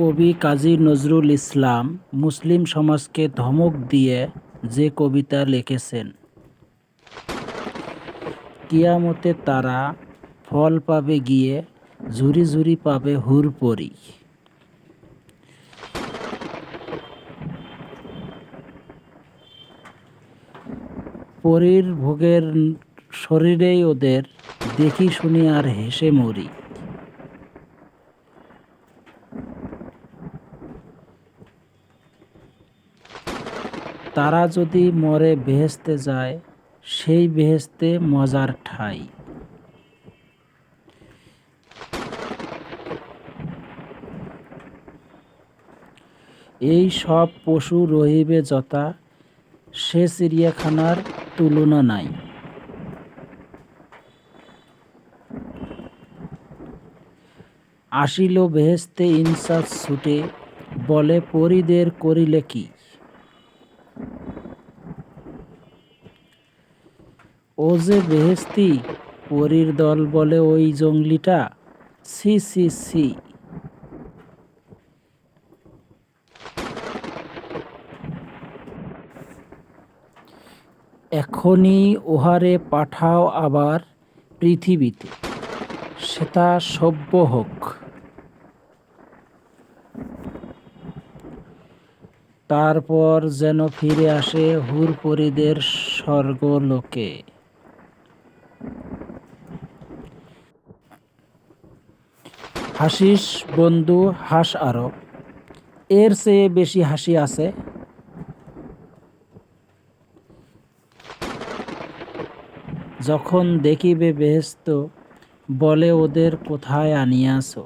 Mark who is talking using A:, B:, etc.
A: কবি কাজী নজরুল ইসলাম মুসলিম সমাজকে ধমক দিয়ে যে কবিতা লিখেছেন। কিয়ামতে তারা ফল পাবে গিয়ে ঝুরি ঝুরি পাবে হুরপরি। পরীর ভোগের শরীরেই ওদের দেখি শুনি আর হেসে মরি। তারা যদি মরে বেহেস্তে যায়, সেই বেহেস্তে মজার ঠাই। এই সব পশু রহিবে যথা, সে চিড়িয়াখানার তুলনা নাই। আসিল বেহেস্তে ইনসাফ ছুটে, বলে পরিদের করিলে কি? ও যে বেহেস্তি পরীর দল বলে ওই জঙ্গলিটা। সি সি সি এখনই ওহারে পাঠাও আবার পৃথিবীতে। সেটা সভ্য হোক। তারপর যেন ফিরে আসে হুরপরিদের স্বর্গলোকে। হাসিস বন্ধু হাস আরও এর চেয়ে বেশি হাসি আছে? যখন দেখিবে বেহেস্ত বলে ওদের কোথায় আনিয়াছো?